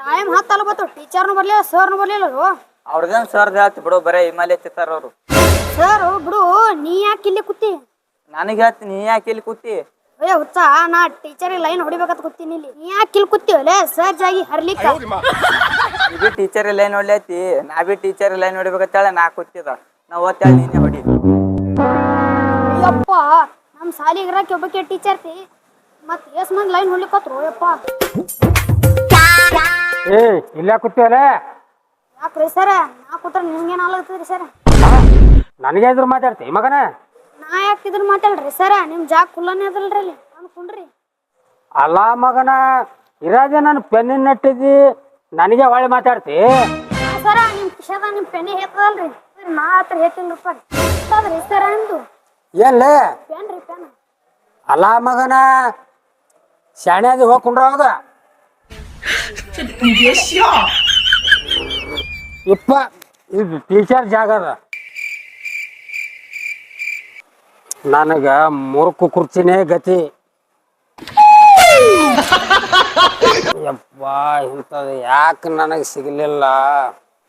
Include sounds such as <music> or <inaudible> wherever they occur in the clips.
Time ಹತ್ತಲ್ಲ ಬತ್ತು ಟೀಚರ್ನು ಬರ್ಲಿಲ್ಲ ಸರ್ನು ಬರ್ಲಿಲ್ಲ ಅವ್ರದೇನ್ ಸರ್ ಹೇಳ್ತಿ ಬಿಡು ಬರೇ ಹಿಮಾಲಯ ತಿತ್ತಾರ ಅವ್ರು. ಸರ್ ಬಿಡು ನೀ ಯಾಕೆ ಇಲ್ಲಿ ಕೂತಿ? ನನಗೆ ಹೇಳ್ತಿ ನೀ ಯಾಕೆ ಇಲ್ಲಿ ಕೂತಿ? ಏ ಹುಚ್ಚ ನಾ ಟೀಚರಿಗೆ ಲೈನ್ ಹೊಡಿಬೇಕಂತ ಕೂತೀನಿ ಇಲ್ಲಿ. ನೀ ಯಾಕೆ ಇಲ್ಲಿ ಕೂತೀವಲೆ ಸರ್ ಜಾಗಿ ಹರ್ಲಿಕ್ಕ. ನೀ ಬಿ ಟೀಚರ್ ಲೈನ್ ಹೊಡ್ಲೈತಿ ನಾ ಬಿ ಟೀಚರ್ ಲೈನ್ ಹೊಡಿಬೇಕಂತೇಳಿ ನಾ ಕೂತಿದ. ನಾ ಓದ್ತಾಳೆ ನೀನೇ ಹೊಡಿ. ಯಪ್ಪ ನಮ್ಮ ಸಾಲಿಗೆ ಇರಕ್ಕೆ ಒಬ್ಬಕ್ಕೆ ಟೀಚರ್ ತಿ. ಮತ್ತೆ ಎಸ್ ಮಂದಿ ಲೈನ್ ಹೊಡ್ಲಿಕ್ಕೆ ಯಪ್ಪ. ಏ ಇಲ್ಲೇ ಕೂತೀವಲ್ಲ ಯಾಕ್ರಿ ಸರ್? ನಾ ಕೂತ್ರ ನಿಮ್ಗೇನು ಆಗ್ಲತ್ತದ್ರಿ ಸರ್? ನನಗೆ ಇದ್ರ ಮಾತಾಡ್ತಿ ಮಗನ? ನಾ ಯಾಕೆ ಇದ್ರ ಮಾತಾಡ್ರಿ ಸರ? ನಿಮ್ಮ ಜಾಗ ಕುಲ್ಲನೇ ಅದಲ್ರಿ ಅಲ್ಲಿ. ಕುಂಡ್ರಿ. ಅಲ್ಲ ಮಗನ ಇರೋದೇ ನಾನು ಪೆನ್ನ ನಟ್ಟಿದ್ದಿ ನನಗೆ ಒಳ್ಳೆ ಮಾತಾಡ್ತಿ. ಸರ ನಿಮ್ಮ ಕಿಶದ ನಿಮ್ಮ ಪೆನ್ನಿ ಹೇತದಲ್ರಿ ನಾ ಹತ್ರ ಹೇತಿಲ್ಲ ರೂಪಾಯಿ ಸರ್ ಅಂದು. ಏನ್ಲೇ ಪೆನ್ ರೀ ಪೆನ್. ಅಲ್ಲ ಮಗನ ಶಾಣೆ ಅದು ಹೋಗ್ಕೊಂಡ್ರ ಇದು ಟೀಚರ್ ಜಾಗ ಅದ. ನನಗ ಮುರುಕು ಕುರ್ಚಿನೇ ಗತಿ. ಯಪ್ಪ, ಇಂಥದ್ದು ಯಾಕೆ ನನಗೆ ಸಿಗಲಿಲ್ಲ?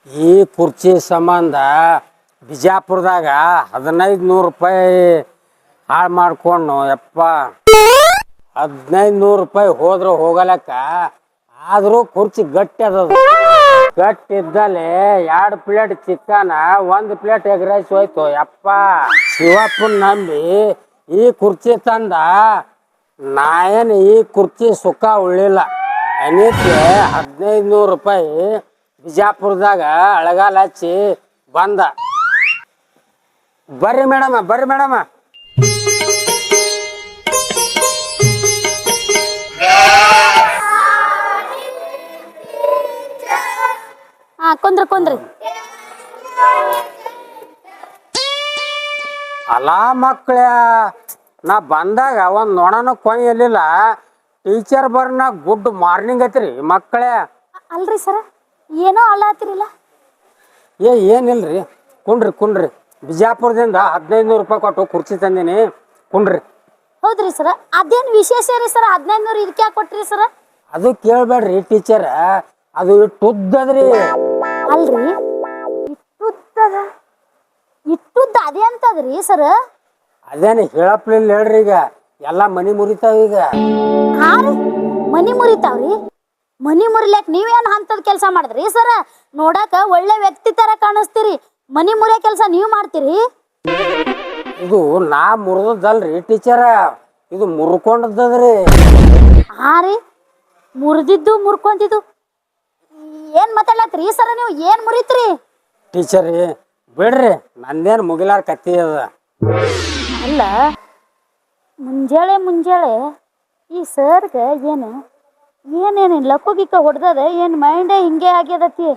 ಈ ಕುರ್ಚಿ ಸಂಬಂಧ ಬಿಜಾಪುರದಾಗ ಹದಿನೈದು ನೂರು ರೂಪಾಯಿ ಹಾಳು ಮಾಡ್ಕೊಂಡು, ಯಪ್ಪ. ಹದಿನೈದು ನೂರು ರೂಪಾಯಿ ಹೋದ್ರೆ ಹೋಗಲಕ್ಕ ಆದರೂ ಕುರ್ಚಿ ಗಟ್ಟಿ ಅದ ಗಟ್ಟಿ ಇದ್ದಲ್ಲಿ ಎರಡು ಪ್ಲೇಟ್ ಚಿಕನ್ ಒಂದು ಪ್ಲೇಟ್ ಎಗ್ ರೈಸ್ ಹೋಯ್ತು. ಯಪ್ಪ, ಶಿವಪ್ಪನ ನಂಬಿ ಈ ಕುರ್ಚಿ ತಂದ, ನಾ ಏನು ಈ ಕುರ್ಚಿ ಸುಖ ಉಳ್ಳಿಲ್ಲ ಅನಿಕೆ ಹದಿನೈದು ನೂರು ರೂಪಾಯಿ ಬಿಜಾಪುರದಾಗ ಅಳಗಾಲ ಹಚ್ಚಿ ಬಂದ. ಬರ್ರಿ ಮೇಡಮ ಬರ್ರಿ ಮೇಡಮ. ಕೊಂದ್ರಿ ಕೊಂದ್ರಿ. ಅಲ್ಲ ಮಕ್ಕಳ ನಾ ಬಂದಾಗ ಒಂದ್ ನೋಡನು ಕೊಯ್ಯಲಿಲ್ಲ ಟೀಚರ್ ಬರ್ನ ಗುಡ್ ಮಾರ್ನಿಂಗ್ ಐತ್ರಿ ಮಕ್ಕಳೇ ಅಲ್ರಿ ಸರ ಏನೋ ಅಳ್ಳಾತಿರಿಲ್ಲ. ಏ ಏನಿಲ್ರಿ? ಕುಂಡ್ರಿ ಕುಂಡ್ರಿ. ಬಿಜಾಪುರದಿಂದ ಹದಿನೈದು ನೂರು ರೂಪಾಯಿ ಕೊಟ್ಟು ಕುರ್ಚಿ ತಂದೀನಿ. ಕುಂಡ್ರಿ. ಹೌದ್ರಿ ಸರ ಅದೇನ್ ವಿಶೇಷ ರೀ ಸರ ಹದಿನೈದು ನೂರು ಇದಕ್ಕೆ ಕೊಟ್ರಿ ಸರ ಅದು ಕೇಳ್ಬೇಡ್ರಿ ಟೀಚರ್ ಅದು ಇಟ್ಟುದ್ದದ್ರಿ. ಅಲ್ರಿ? ಇಟ್ಟುದ್ದದ ಇಟ್ಟುದ್ದ ಅದೇ ಅಂತದ್ರಿ ಸರ್ ಅದೇನ ಹೇಳಪ್ಲಿಲ್ಲ ಹೇಳ್ರಿ ಈಗ. ಎಲ್ಲ ಮನಿ ಮುರಿತಾವ ಈಗ. ಹಾ ರೀ. ಮನಿ ಮುರಿತಾವ್ರಿ ಮನಿ ಮುರಿಲಕ್ ನೀವೇನ್ ಹಂತದ ಕೆಲಸ ಮಾಡಿದ್ರಿ ಸರ್ ನೋಡಾಕ ಒಳ್ಳೆ ವ್ಯಕ್ತಿ ತರ ಕಾಣಿಸ್ತೀರಿ. ಮನಿ ಮುರಿಯೋ ಕೆಲಸ ನೀವು ಮಾಡ್ತೀರಿ? ಇದು ನಾ ಮುರಿದಲ್ರಿ ಟೀಚರ. ಇದು ಮುರ್ಕೊಂಡದ್ದದ್ರಿ. ಹಾ ರೀ. ಮುರಿದಿದ್ದು ಮುರ್ಕೊಂತಿದ್ದು. ಏನ್ ಮಾತಾಡ್ಲತ್ರಿ ಸರ ನೀವು ಏನ್ ಮುರಿತ್ರಿ? ಟೀಚರ್ ಬಿಡ್ರಿ ನಂದೇನು ಮುಗಿಲಾರ ಕತ್ತಿ ಅದ. ಅಲ್ಲ ಮುಂಜಾಳೆ ಮುಂಜಾಳೆ ಈ ಸರ್ಗ ಏನು ಏನೇನು ಲಕ್ಕು ಗಿಕ್ಕ ಹೊಡ್ದದ ಏನು ಮೈಂಡೇ ಹಿಂಗೆ ಆಗ್ಯದತಿ?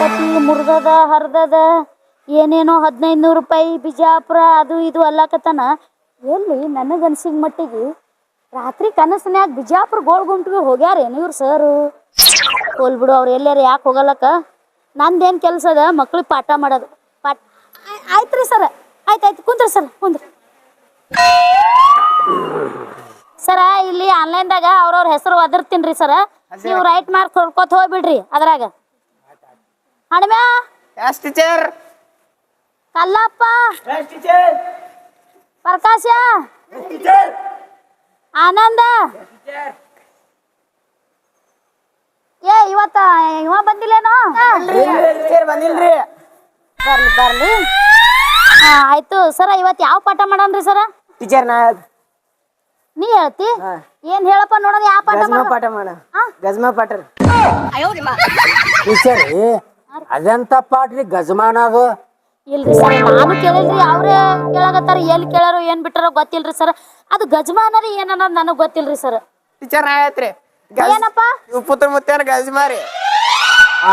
ಕತ್ತಿ ಮುರ್ದದ ಹರ್ದದ ಏನೇನೋ ಹದಿನೈದು ನೂರು ರೂಪಾಯಿ ಬಿಜಾಪುರ ಅದು ಇದು ಅಲ್ಲಾಕತ್ತಾನ. ಎಲ್ಲಿ ನನಗನ್ಸಿದ ಮಟ್ಟಿಗೆ ರಾತ್ರಿ ಕನಸನ್ಯಾಗ ಬಿಜಾಪುರ ಗೋಳ್ ಗುಂಟಿಗೆ ಹೋಗ್ಯಾರೇನು ಇವ್ರು ಸರು? ಹೋಲ್ ಬಿಡು ಅವ್ರು ಎಲ್ಲಾರ ಯಾಕೆ ಹೋಗಲ್ಲಕ್ಕ? ನಂದೇನು ಕೆಲಸ ಅದ ಮಕ್ಳಿಗೆ ಪಾಠ ಮಾಡೋದು. ಪಾಠ ಆಯ್- ಆಯ್ತ್ರಿ ಸರ್ ಆಯ್ತು ಆಯ್ತು ಕುಂದ್ರಿ ಸರ್ ಕುಂದ್ರಿ. ಸರ ಇಲ್ಲಿ ಆನ್ಲೈನ್ದಾಗ ಅವ್ರವ್ರ ಹೆಸರು ಒದರ್ತೀನಿ ರೀ ಸರ ನೀವು ರೈಟ್ ಮಾರ್ಕ್ ಹೊಡ್ಕೊತ ಹೋಗ್ಬಿಡ್ರಿ ಅದ್ರಾಗ. ಹಣ್ಮ್ಯಾ ಎಸ್ ಟೀಚರ್ ಕಲ್ಲಪ್ಪ. ಪ್ರಕಾಶ ಆನಂದ. ಏ ಇವತ್ತ ಇವ ಬಂದಿಲ್ಲೇನೋ? ಬಂದಿಲ್ರಿ. ಬರ್ಲಿ ಬರ್ಲಿ. ಹಾ ಆಯ್ತು. ಸರ ಇವತ್ತು ಯಾವ ಪಾಠ ಮಾಡನ್ರಿ ಸರ? ಟೀಚರ್ ನಾ ನೀ ಹೇಳ್ತಿ? ಏನ್ ಹೇಳಪ್ಪ ನೋಡೋಣ ಯಾವ ಪಾಠ ಪಾಠ ಮಾಡ? ಗಜ್ಮಾ ಪಾಠ ರೀ. ಟೀಚರ್ ಅದೆಂತ ಪಾಠ ಗಜಮಾನ ಅದು ಇಲ್ರಿ ಸರ್ ನಾನು ಕೇಳಿಲ್ರಿ ಅವ್ರೇ ಕೇಳಾಗತ್ತಾರ ಎಲ್ಲಿ ಕೇಳಾರೋ ಏನ್ ಬಿಟ್ಟಾರೋ ಗೊತ್ತಿಲ್ರಿ ಸರ್. ಅದು ಗಜಮಾನ ರೀ ಏನನ್ನೋದು ನನಗ್ ಗೊತ್ತಿಲ್ರಿ ಸರ್. ಟೀಚರ್ ಆಯ್ತ್ರಿ ಹೇಳ್ತ್ರಿ. ಏನಪ್ಪ? ಇವ್ ಪುತ್ರ ಮುತ್ತೇನ ಗಜ್ಮಾ ರೀ ಆ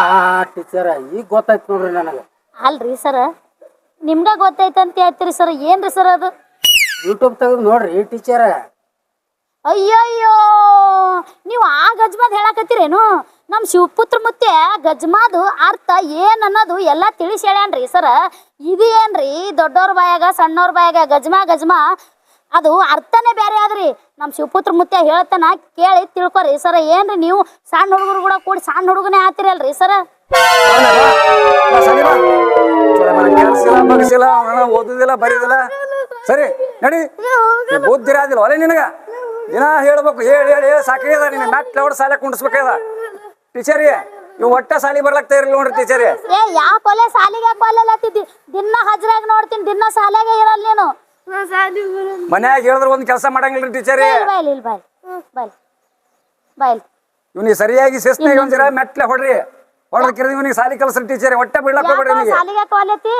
ಟೀಚರ್ ಈಗ ಗೊತ್ತಾಯ್ತು ನೋಡ್ರಿ ನನಗೆ. ಅಲ್ರಿ ಸರ್ ನಿಮ್ಗ ಗೊತ್ತೈತಂತ ಹೇಳ್ತೀರಿ ಸರ್ ಏನ್ರಿ ಸರ್ ಅದು? ಯೂಟ್ಯೂಬ್ ತೆಗೆದು ನೋಡ್ರಿ ಟೀಚರ್ ಅಯ್ಯಯ್ಯೋ ನೀವು ಆ ಗಜ್ಮಾದ್ ಹೇಳಕತ್ತೀರೇನು? ನಮ್ ಶಿವಪುತ್ರ ಮುತ್ತೆ ಗಜ್ಮಾದು ಅರ್ಥ ಏನ್ ಅನ್ನೋದು ಎಲ್ಲ ತಿಳಿಸಿ ಹೇಳ್ಯಾನ್ರಿ ಸರ್. ಇದು ಏನ್ರಿ ದೊಡ್ಡವ್ರ ಬಾಯಾಗ ಸಣ್ಣವ್ರ ಬಾಯಾಗ ಗಜ್ಮಾ ಗಜ್ಮಾ ಅದು ಅರ್ಥನೇ ಬೇರೆ ಆದ್ರಿ. ನಮ್ಮ ಶಿವಪುತ್ರ ಮುತ್ಯ ಹೇಳ್ತಾನ ಕೇಳಿ ತಿಳ್ಕೊರಿ. ಸರ ಏನ್ರಿ ನೀವು ಸಣ್ಣ ಹುಡುಗರು ಕೂಡ ಕೂಡಿ ಸಣ್ಣ ಹುಡುಗನೇ ಆತಿರಲ್ರಿ ಸರ? ಓದುದಿಲ್ಲ ಬರೀದಿಲ್ಲ. ಸರಿ ನಡಿ. ಬುದ್ಧಿ ಇರಾದಿಲ್ಲ ಒಲೆ ನಿನಗ. ದಿನ ಹೇಳ್ಬೇಕು ಹೇಳಿ ಹೇಳಿ ಹೇಳಿ ಸಾಕಾಗ್ಯದ ನಿನ್ನ ಮೆಟ್ಲ ಲೌಡ್ ಸಾಲೆ ಕುಂಡಿಸ್ಬೇಕಾಗ್ಯದ. ಟೀಚರಿ ಇವ್ ಒಟ್ಟ ಸಾಲಿ ಬರ್ಲಾಗ್ತಾ ಇರಲಿ ನೋಡ್ರಿ ಟೀಚರಿ ಏ. ಯಾ ಕೊಲೆ ಸಾಲಿಗೆ ಕೊಲೆ ದಿನ ಹಜರಾಗಿ ನೋಡ್ತೀನಿ ದಿನ ಸಾಲಿಗೆ ಇರಲ್ಲ ನೀನು. ಮನ್ಯಾಗ ಹೇಳಿದ್ರ ಒಂದ್ ಕೆಲಸ ಮಾಡಂಗಿಲ್ಲ ಟೀಚರಿ. ಟೀಚರ್ ಇಲ್ಲಿ ಬಾಯ್ಲಿ ಬಾಯ್ ಬಾಯ್ ಇವ್ನಿಗೆ ಸರಿಯಾಗಿ ಶಿಸ್ತಾಗ ಒಂದ್ ಜರ ಮೆಟ್ಲೆ ಹೊಡ್ರಿ. ಹೊಡೆದಕ್ಕಿರ ಇವನಿಗೆ ಸಾಲಿ ಕಲ್ಸ್ರಿ ಟೀಚರ್. ಹೊಟ್ಟೆ ಬಿಡ್ಲಕ್ ಹೋಗ್ಬೇಡ್ರಿ ಯಾಕೋ ಇವನಿಗೆ. ಸಾಲಿಗೆ ಕೊಲೆತಿ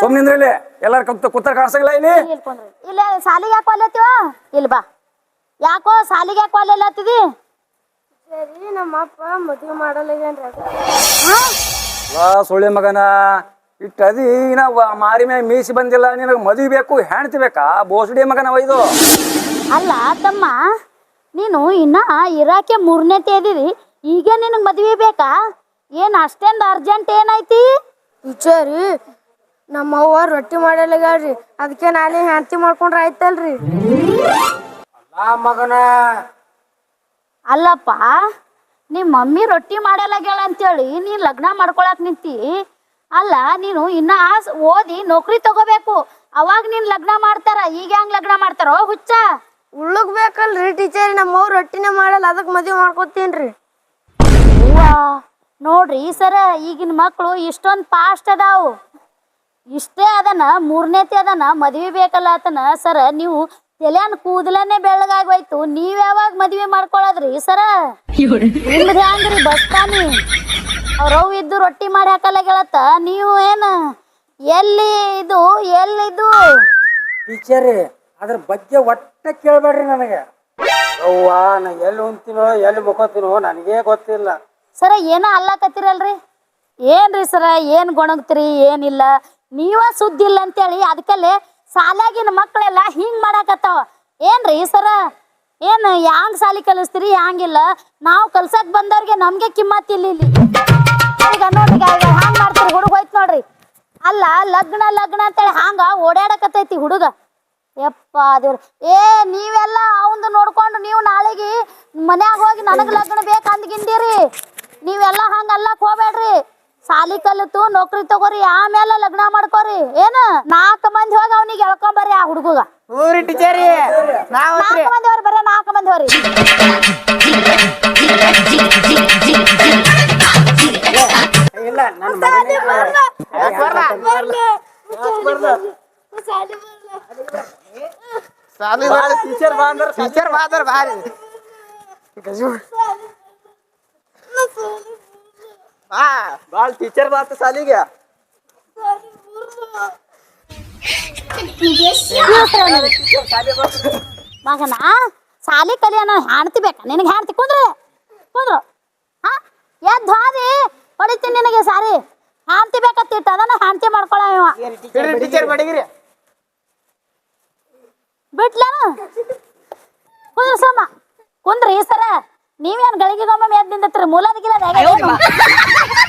ಸುಮ್ಮನೆ ನಿಂದ್ರಿ ಎಲ್ಲಾರು ಕೂತ ಕುತ್ತ ಕಾಣಿಸಂಗಿಲ್ಲ ಇಲ್ಲಿ. ಇಲ್ಲಿ ಸಾಲಿಗೆ ಯಾಕೆ ಕೊಲೆತಿವ ಇಲ್ಲಿ ಬಾ. ಯಾಕೋ ಸಾಲಿಗೆ ಯಾಕೆ ಕೊಲೆಲ್ಲತ್ತಿದಿ ಸರಿ ನಮ್ಮ ಅಪ್ಪ ಮದುವೆ ಮಾಡಲ್ಲ ಸುಳ್ಳಿ ಮಗನ. ಇಟ್ಟ ಅದಿ ನಾ ಮಾರಿ ಮ್ಯಾಗ ಮೀಸಿ ಬಂದಿಲ್ಲ ನಿನಗೆ ಮದುವೆ ಬೇಕು ಹೆಣ್ತಿ ಬೇಕಾ? ಬೋಸಡಿ ಮಗನ ಒಯ್ದು ಅಲ್ಲ ತಮ್ಮ ನೀನು ಇನ್ನ ಇರಾಕೆ ಮೂರನೇ ತೇದಿರಿ ಈಗ ನಿನಗೆ ಮದುವೆ ಬೇಕಾ? ಏನು ಅಷ್ಟೇಂದು ಅರ್ಜೆಂಟ್ ಏನೈತಿ ವಿಚಾರಿ ನಮ್ಮ ಅವ್ವ ರೊಟ್ಟಿ ಮಾಡಲ್ಲಾಗ್ಯಾಳ್ರಿ ಅದಕ್ಕೆ ನಾನೇ ಹೆಂಡತಿ ಮಾಡ್ಕೊಂಡ್ರೆ ಆಯ್ತಲ್ರಿ. ಆ ಮಗನ. ಅಲ್ಲಪ್ಪ ನಿಮ್ಮ ಮಮ್ಮಿ ರೊಟ್ಟಿ ಮಾಡಲ್ಲ ಅಂತೇಳಿ ನೀನು ಲಗ್ನ ಮಾಡ್ಕೊಳಕ್ ನಿಂತಿ ಅಲ್ಲ ನೀನು ಇನ್ನ ಸ್- ಓದಿ ನೌಕರಿ ತಗೋಬೇಕು. ಅವಾಗ ನೀನ್ ಲಗ್ನ ಮಾಡ್ತಾರ ಈಗ ಹೆಂಗ್ ಲಗ್ನ ಮಾಡ್ತಾರೋ ಹುಚ್ಚ? ಉಳ್ಳಗ್ ಬೇಕಲ್ರಿ ಟೀಚರ್ ನಮ್ಮ ರೊಟ್ಟಿನ ಮಾಡಲ್ಲ ಅದಕ್ಕೆ ಮದುವೆ ಮಾಡ್ಕೊತೀನ್ರಿ ಅಯ್ಯ ನೋಡ್ರಿ ಸರ ಈಗಿನ ಮಕ್ಕಳು ಇಷ್ಟೊಂದು ಫಾಸ್ಟ್ ಅದಾವು. ಇಷ್ಟೇ ಅದನ ಮೂರನೇತಿ ಅದನ್ನ ಮದ್ವೆ ಬೇಕಲ್ಲ ಆತನ. ಸರ ನೀವು ತಲೆಯನ್ ಕೂದಲನ್ನೇ ಬೆಳ್ಳಗಾಗೋಯ್ತು ನೀವ್ ಯಾವಾಗ ಮದ್ವೆ ಮಾಡ್ಕೊಳ್ಳೋದ್ರಿ ಸರ? ನಿಮ್ದು ಹ್ಯಾಂಗ್ರಿ ಬಸ್ತಾನಿ ಅವ್ರವ್ ಇದ್ದು ರೊಟ್ಟಿ ಮಾಡಿ ಹಾಕಲ್ಲ ಗೆಳತ್ತ ನೀವು ಏನ ಎಲ್ಲಿ ಇದು ಎಲ್ಲಿದು ಟೀಚರ್ ಅದ್ರ ಬಗ್ಗೆ ಒಟ್ಟ ಕೇಳ್ಬೇಡ್ರಿ ನನಗೆ. ಅವ್ವ ನಾ ಎಲ್ಲಿ ಉಂತಿನೋ ಎಲ್ಲಿ ಮುಖತಿನೋ ನನಗೇ ಗೊತ್ತಿಲ್ಲ. ಸರ ಏನ ಅಲ್ಲಕತ್ತಿರಲ್ರಿ? ಏನ್ರಿ ಸರ ಏನ್ ಗೊಣಗ್ತಿರಿ ಏನಿಲ್ಲ. ನೀವ ಸುದ್ದಿ ಇಲ್ಲ ಅಂತೇಳಿ ಅದಕ್ಕಲ್ಲೇ ಸಾಲಾಗಿನ ಮಕ್ಕಳೆಲ್ಲ ಹಿಂಗ್ ಮಾಡಾಕತ್ತಾವ. ಏನ್ರಿ ಸರ? ಏನ್ ಯಾಂಗ್ ಸಾಲಿ ಕಲಿಸ್ತೀರಿ? ಯಾಂಗಿಲ್ಲ ನಾವು ಕಲ್ಸಕ್ ಬಂದವ್ರಿಗೆ ನಮ್ಗೆ ಕಿಮ್ಮತ್ ಇಲ್ಲ ಇಲ್ಲಿ. ಈಗ ನೋಡ್ರಿ ಹ್ಯಾಂಗ್ ಮಾಡ್ತೀರಿ? ಹುಡುಗ ಹೋಯ್ತು ನೋಡ್ರಿ. ಅಲ್ಲ, ಲಗ್ನ ಲಗ್ನ ಅಂತೇಳಿ ಹಾಂಗ ಓಡಾಡಕತ್ತೈತಿ ಹುಡುಗ. ಯಪ್ಪ ದೇವ್ರ. ಏ, ನೀವೆಲ್ಲ ಅವಂದು ನೋಡ್ಕೊಂಡು ನೀವು ನಾಳೆಗೆ ಮನ್ಯಾಗ ಹೋಗಿ ನನಗ್ ಲಗ್ನ ಬೇಕಂದ್ಗಿಂದಿರಿ ನೀವೆಲ್ಲ ಹಂಗ ಅಲ್ಲಕ್ ಹೋಗ್ಬೇಡ್ರಿ. ಸಾಲಿ ಕಲಿತು ನೌಕರಿ ತಗೋರಿ ಆಮೇಲೆ ಲಗ್ನ ಮಾಡ್ಕೋರಿ. ಏನ? ನಾಲ್ಕು ಮಂದಿ ಹೋಗಿ ಅವನಿಗೆ ಎಳ್ಕೊಂಬರ್ರಿ ಆ ಹುಡುಗ ಊರಿ ಟೀಚರಿ ನಾವ್ ನಾಲ್ಕು ಮಂದಿ ಅವ್ರಿ ಬರೀ ನಾಲ್ಕು ಮಂದಿ ಹೋರಿ. ಇಲ್ಲ ನನ್ನ ಮಗನಿಗೆ ಟೀಚರ್ ಬಾ ಅಂದ್ರ ಟೀಚರ್ ಬಾ ಅಂದ್ರ ಬಾರಿ ಬಾ ಬಾಳ್ ಟೀಚರ್ ಬಾತ ಸಾಲಿಗೆ ಮಗನ ಸಾಲಿ ಕಲಿಯೋಣ ಹಾಣ್ತಿ ಬೇಕ ನಿನಗೆ ಹಾಣ್ತಿ ಕುಂದ್ರೆ ಕುಂದ್ರು ಹಾ ಎದ್ದು ಹಾದಿ ಹೊಡಿತೀನಿ ನಿನಗೆ ಸಾರಿ ಹಾಣ್ತಿ ಬೇಕತ್ತಿಟ್ಟು ಅದನ್ನ ಹಾಣ್ತಿ ಮಾಡ್ಕೊಳ ಇವ ಟೀಚರ್ ಬಡಿಗಿರಿ ಬಿಟ್ಲೇನು ಕುಂದ್ರ ಸೋಮ ಕುಂದ್ರಿ ಸರ ನೀವೇನ್ ಗಳಿಗೆಗೊಮ್ಮೆ ಎದ್ದು ನಿಂದತ್ರಿ ಮೂಲದ ಗಿಲದ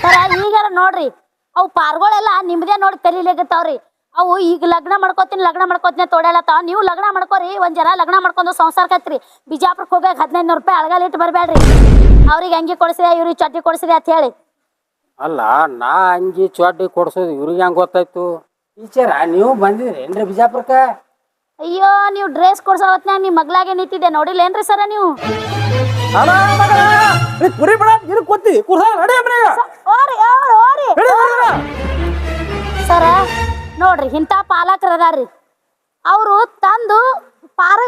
ಸರ ಈಗಾರ ನೋಡ್ರಿ ಅವು ಪಾರ್ಗಳೆಲ್ಲ ನಿಮ್ದೇ ನೋಡಿ ಕಲೀಲಿಕತ್ತಾವ್ರಿ ಅವು ಈಗ ಲಗ್ನ ಮಾಡ್ಕೋತೀನಿ ಲಗ್ನ ಮಾಡ್ಕೋತೀನಿ ತೋಡಾಡತ್ತಾವ ನೀವು ಲಗ್ನ ಮಾಡ್ಕೋರಿ ಒಂದ್ ಜನ ಲಗ್ನ ಮಾಡ್ಕೊಂಡು ಸಂಸಾರ ಕತ್ರಿ ಬಿಜಾಪುರಕ್ಕೆ ಹೋಗ್ಬೇಕು ಹದಿನೈದು ನೂರು ರೂಪಾಯಿ ಅಳಗಲ್ ಇಟ್ಟು ಬರಬೇಡ್ರಿ ಅವ್ರಿಗೆ ಅಂಗಿ ಕೊಡಿಸಿದೆ ಇವ್ರಿಗೆ ಚಡ್ಡಿ ಕೊಡಿಸಿದೆ ಅಂತ ಹೇಳಿ. ಅಲ್ಲ ನಾ ಅಂಗಿ ಚಡ್ಡಿ ಕೊಡ್ಸೋದು ಇವ್ರಿಗೆ ಹೆಂಗ್ ಗೊತ್ತಾಯ್ತು? ಟೀಚರ ನೀವು ಬಂದಿದ್ರಿ ಏನ್ರಿ ಬಿಜಾಪುರಕ್ಕೆ? ಅಯ್ಯೋ ನೀವು ಡ್ರೆಸ್ ಕೊಡ್ಸೋ ಹೊತ್ನ್ಯಾಗ ನಿಮ್ಮ ಮಗ್ಲಾಗೆ ನಿಂತಿದ್ದೆ. ನೋಡಿಲ್ಲೇನ್ರಿ ಸರ ನೀವು? ಕುರಿ ಕೊತ್ತಿ ಓರಿ ಓರಿ ಸರ ನೋಡ್ರಿ, ಇಂಥ ಪಾಲಕರು ಅದಾರ್ರಿ. ಅವರು ತಂದು ಪಾರ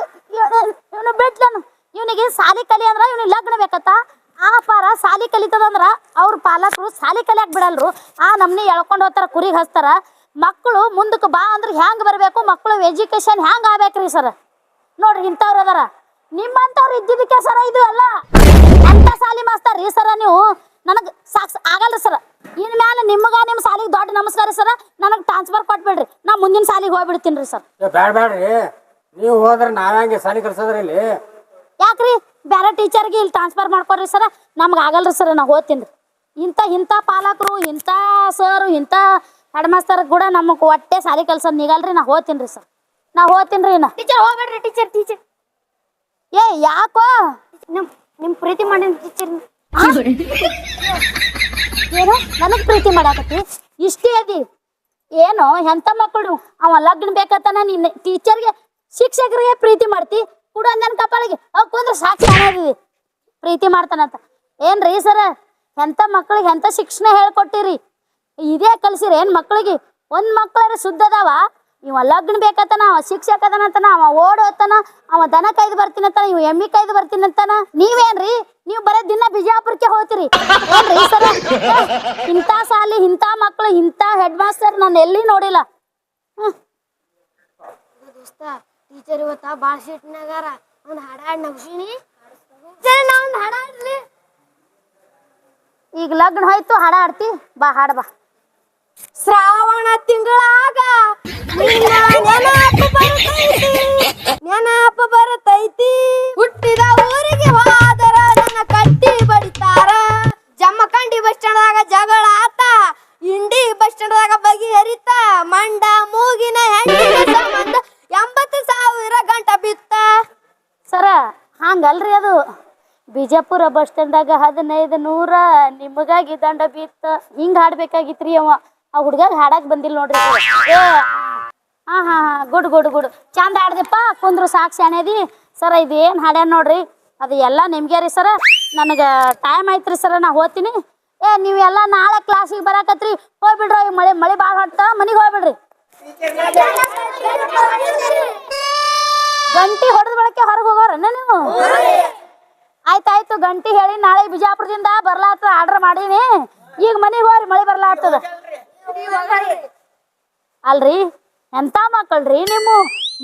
ಇವನು ಬಿಟ್ಲನು. ಇವನಿಗೆ ಸಾಲಿ ಕಲಿ ಅಂದ್ರ ಇವನಿಗೆ ಲಗ್ನ ಬೇಕತ್ತ. ಆ ಪಾರ ಸಾಲಿ ಕಲಿತದಂದ್ರ ಅವ್ರ ಪಾಲಕರು ಸಾಲಿ ಕಲಿಯಾಕ್ ಬಿಡಲ್ರು ಆ ನಮ್ನಿ ಎಳ್ಕೊಂಡು ಹೋಗ್ತಾರ, ಕುರಿಗೆ ಹಚ್ತಾರ. ಮಕ್ಕಳು ಮುಂದಕ್ಕೆ ಬಾ ಅಂದ್ರೆ ಹೆಂಗೆ ಬರಬೇಕು? ಮಕ್ಕಳು ಎಜುಕೇಶನ್ ಹೆಂಗೆ ಆಗ್ಬೇಕ್ರಿ ಸರ್? ನೋಡ್ರಿ, ಇಂಥವ್ರು ಅದಾರ. ನಿಮ್ಮಂಥವ್ರು ಇದ್ದಿದ್ದಕ್ಕೆ ಸರ ಇದು ಎಲ್ಲ ಅಂತ ಸಾಲಿ ಮಾಸ್ತಾರ ರೀ ಸರ ನೀವು? ನನಗೆ ಸಾಕ್ಸ್ ಆಗಲ್ರಿ ಸರ. ಇನ್ ಮ್ಯಾಲ ನಿಮ್ಗ ನಿಮ್ಮ ಸಾಲಿಗೆ ದೊಡ್ಡ ನಮಸ್ಕಾರ ಸರ ನನಗೆ ಟ್ರಾನ್ಸ್ಫರ್ ಕೊಟ್ಬಿಡ್ರಿ. ನಾ ಮುಂದಿನ ಸಾಲಿಗೆ ಹೋಗ್ಬಿಡ್ತೀನಿ ರೀ ಸರ್. ಬ್ಯಾಡ ಬ್ಯಾಡ್ರಿ ನೀವು ಹೋದ್ರೆ ನಾವ್ಯಾಂಗೆ ಸಾಲಿ ಕಲ್ಸೋದ್ರಿ ಇಲ್ಲಿ? ಯಾಕ್ರಿ? ಬೇರೆ ಟೀಚರ್ಗೆ ಇಲ್ಲಿ ಟ್ರಾನ್ಸ್ಫರ್ ಮಾಡ್ಕೊಡ್ರಿ ಸರ. ನಮ್ಗೆ ಆಗಲ್ರಿ ಸರ್ ನಾ ಹೋಗ್ತೀನಿ ರೀ. ಇಂಥ ಇಂಥ ಪಾಲಕರು ಇಂಥ ಸರು ಇಂಥ ಹೆಡ್ ಮಾಸ್ತರ್ ಕೂಡ ನಮಗೆ ಒಟ್ಟೆ ಸಾಲಿ ಕಲ್ಸೋದು ನಿಗಲ್ರಿ ನಾ ಹೋಗ್ತೀನಿ ರೀ ಸರ್. ನಾ ಹೋಗ್ತೀನ್ರಿ ನಾ. ಟೀಚರ್ ಹೋಗ್ಬೇಡ್ರಿ ಟೀಚರ್ ಟೀಚರ್ ಏ ಯಾಕೋ? ನಿಮ್ ನಿಮ್ ಪ್ರೀತಿ ಮಾಡಿನ ಟೀಚರ್ <laughs> ಏನು? ನನಗ್ ಪ್ರೀತಿ ಮಾಡಾಕತ್ತಿ? ಇಷ್ಟೇ ಅದಿ. ಏನು ಎಂತ ಮಕ್ಕಳು? ಅವ ಲಗ್ನ ಬೇಕತ್ತಾನ ನೀನ್ ಟೀಚರ್ಗೆ ಶಿಕ್ಷಕರಿಗೆ ಪ್ರೀತಿ ಮಾಡ್ತಿ? ಕೂಡ ನನ್ನ ಕಪಾಳಿಗೆ. ಅವ್ ಕುಂದ್ರ ಸಾಕ್ಷಿ ಅನ್ನೋದಿದೆ ಪ್ರೀತಿ ಮಾಡ್ತಾನಂತ. ಏನ್ರಿ ಸರ? ಎಂತ ಮಕ್ಕಳಿಗೆ ಎಂತ ಶಿಕ್ಷಣ ಹೇಳ್ಕೊಟ್ಟಿರಿ? ಇದೇ ಕಲ್ಸಿರಿ ಏನ್ ಮಕ್ಕಳಿಗೆ? ಒಂದ್ ಮಕ್ಕಳಾರ ಶುದ್ಧ ಅದಾವ? ಇವ ಲಗ್ನ ಬೇಕತನ ಅವ ಶಿಕ್ಷಕ ಅದನಂತನ ಅವ ಓಡೋತನ ಅವ ದನ ಕೈದು ಬರ್ತೀನಂತಾನ ಇವ ಎಮ್ಮಿ ಕಾಯ್ದು ಬರ್ತೀನಂತಾನ. ನೀವೇನ್ರಿ? ನೀವು ಬರೇ ದಿನ ಬಿಜಾಪುರಕ್ಕೆ ಹೋಗ್ತೀರಿ. ಏನ್ರಿ ಸರ ಇಂಥ ಸಾಲಿ ಇಂಥ ಮಕ್ಕಳು ಇಂಥ ಹೆಡ್ ಮಾಸ್ಟರ್ ನಾನು ಎಲ್ಲಿ ನೋಡಿಲ್ಲ. ದೋಸ್ತ ಟೀಚರ್ ಇವತ್ತ ಭಾಳ ಸಿಟ್ನಾಗಾರ ಒಂದ್ ಹಾಡ ಹಾಡ್ ನಗ್ಸೀನಿ. ಟೀಚರ್ ನಾ ಒಂದ್ ಹಾಡ ಹಾಡ್ಲಿ. ಈಗ ಲಗ್ನ ಹೋಯ್ತು ಹಾಡ ಆಡ್ತಿ ಬಾ ಹಾಡ ಬಾ. ಶ್ರಾವಣ ತಿಂಗಳಾಗ ನಿನ್ನ ನೆನಪು ಬರ್ತೈತಿ. ನೆನಪು ಬರ್ತೈತಿ. ಹುಟ್ಟಿದ ಊರಿಗೆ ಹೋದರ ನನ್ನ ಕಟ್ಟಿ ಬಡಿತಾರ. ಜಮ್ಮಕಂಡಿ ಬಸ್ ಸ್ಟ್ಯಾಂಡ್ದಾಗ ಜಗಳ ಆತ. ಇಂಡಿ ಬಸ್ ಸ್ಟ್ಯಾಂಡ್ದಾಗ ಬಗೆಹರಿತ ಮಂಡ ಮೂಗಿನ ಹೆಣ್ಣಿನ ಸಂಬಂಧ ಎಂಬತ್ತು ಸಾವಿರ ಗಂಟ ಬಿತ್ತ. ಸರ, ಹಂಗಲ್ರಿ ಅದು. ಬಿಜಾಪುರ ಬಸ್ ಸ್ಟ್ಯಾಂಡ್ದಾಗ ಹದಿನೈದು ನೂರ ನಿಮಗಾಗಿ ದಂಡ ಬಿತ್ತ. ಹಿಂಗ್ ಹಾಡ್ಬೇಕಾಗಿತ್ರಿ ಅವ. ಆ ಹುಡ್ಗಾಗ ಹಾಡಕ್ ಬಂದಿಲ್ಲ ನೋಡ್ರಿ. ಏ ಹಾ ಹಾ ಹಾ, ಗುಡ್ ಗುಡ್ ಗುಡ್. ಚಂದ ಹಾಡ್ದಪ್ಪ, ಕುಂದ್ರು ಸಾಕ್ಷಿ ಶಾಣೆದಿ. ಸರ ಇದು ಏನು ಹಾಡ್ಯಾನ ನೋಡ್ರಿ? ಅದು ಎಲ್ಲ ನಿಮ್ಗೆ ರೀ ಸರ. ನನಗೆ ಟೈಮ್ ಐತ್ರಿ ಸರ, ನಾ ಹೋತೀನಿ. ಏ, ನೀವೆಲ್ಲ ನಾಳೆ ಕ್ಲಾಸಿಗೆ ಬರಾಕತ್ರಿ. ಹೋಗ್ಬಿಡ್ರಿ ಮಳೆ ಮಳೆ ಭಾಳ ಹೊಂಟ ಮನೆಗೆ ಹೋಗ್ಬಿಡ್ರಿ. ಗಂಟಿ ಹೊಡೆದ ಬಳಕೆ ಹೊರಗೆ ಹೋಗೋರನ್ನ ನೀವು? ಆಯ್ತಾಯ್ತು ಗಂಟಿ ಹೇಳಿ ನಾಳೆ ಬಿಜಾಪುರದಿಂದ ಬರ್ಲಾತ, ಆರ್ಡರ್ ಮಾಡೀನಿ. ಈಗ ಮನೆಗೆ ಹೋಗ್ರಿ, ಮಳೆ ಬರ್ಲಾಗ್ತದ ಅಲ್ರಿ? ಎಂತ ಮಕ್ಕಳ್ರಿ ನಿಮ್ಮ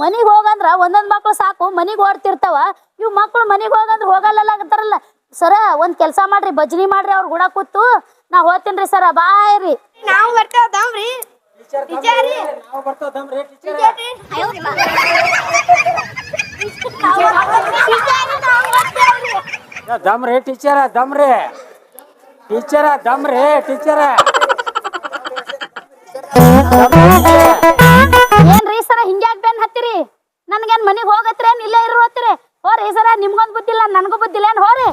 ಮನಿಗ್ ಹೋಗಂದ್ರ ಒಂದೊಂದ್ ಮಕ್ಳು ಸಾಕು ಮನಿಗ್ ಓಡ್ತಿರ್ತಾವ. ಇವ್ ಮಕ್ಳು ಮನಿಗ್ ಹೋಗಂದ್ರ ಹೋಗಲ್ಲ ಸರ ಒಂದ್ ಕೆಲ್ಸ ಮಾಡ್ರಿ ಭಜನಿ ಮಾಡ್ರಿ ಅವ್ರ ಗುಡ ಕೂತು. ನಾ ಹೋಗ್ತೀನ್ರಿ ಸರ ಬಾಯ್ ರೀ. ನಾವು ಬರ್ತಾವ್ರಿ ಟೀಚರ್ ನಾವು ದಮ್ರಿ ಟೀಚರ್ ದಮ್ರಿ. ಟೀಚರ ಏನ್ರಿ ಸರ ಹಿಂಗ್ಯಾಕ್ ಬೆನ್ ಹತ್ತಿರಿ? ನನ್ಗೇನ್ ಮನಿಗ್ ಹೋಗತ್ರೇನ್ ಇಲ್ಲೇ ಇರೋತ್ರಿ? ಹೋರಿ ಸರ ನಿಮ್ಗೊಂದ್ ಬುದ್ಧಿಲ್ಲ ನನ್ಗೂ ಬುದ್ಧಿಲ್ಲ ಏನ್ ಹೋರಿ?